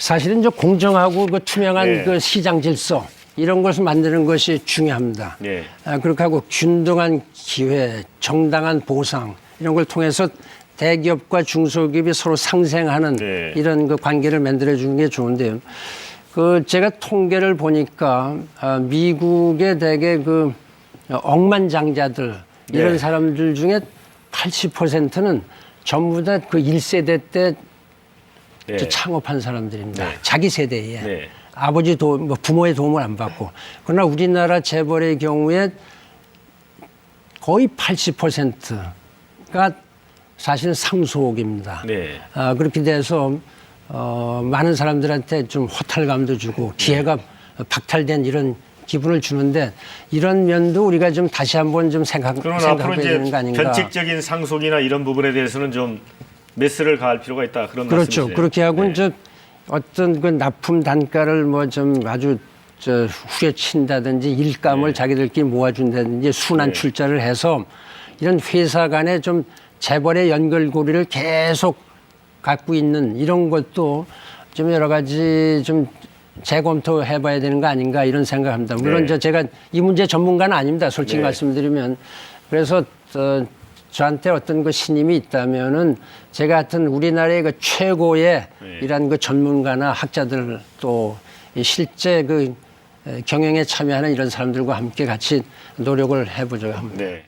사실은 저 공정하고 그 투명한 네. 그 시장 질서 이런 것을 만드는 것이 중요합니다. 네. 아, 그렇게 하고 균등한 기회, 정당한 보상 이런 걸 통해서 대기업과 중소기업이 서로 상생하는 네. 이런 그 관계를 만들어 주는 게 좋은데요. 그 제가 통계를 보니까 아, 미국의 대개 그 억만장자들 이런 네. 사람들 중에 80%는 전부 다 그 1세대 때 네. 저 창업한 사람들입니다. 네. 자기 세대에 네. 아버지 도움, 뭐 부모의 도움을 안 받고 그러나 우리나라 재벌의 경우에 거의 80%가 사실은 상속입니다. 네. 아, 그렇게 돼서 어, 많은 사람들한테 좀 허탈감도 주고 기회가 박탈된 이런 기분을 주는데 이런 면도 우리가 좀 다시 한번 좀 생각, 앞으로 생각해야 되는 거 아닌가. 변칙적인 상속이나 이런 부분에 대해서는 좀 메스를 가할 필요가 있다 그런 그렇죠. 말씀이세요. 그렇게 하고 네. 이제 어떤 그 납품 단가를 뭐 좀 아주 저 후려친다든지 일감을 네. 자기들끼리 모아준다든지 순환 네. 출자를 해서 이런 회사 간에 좀 재벌의 연결고리를 계속 갖고 있는 이런 것도 좀 여러 가지 좀 재검토해 봐야 되는 거 아닌가 이런 생각합니다. 물론 네. 저 제가 이 문제 전문가는 아닙니다. 솔직히 네. 말씀드리면 그래서 어, 저한테 어떤 그 신임이 있다면은 제가 하여튼 우리나라의 그 최고의 네. 이런 그 전문가나 학자들 또 이 실제 그 에, 경영에 참여하는 이런 사람들과 함께 같이 노력을 해보자고 합니다. 네.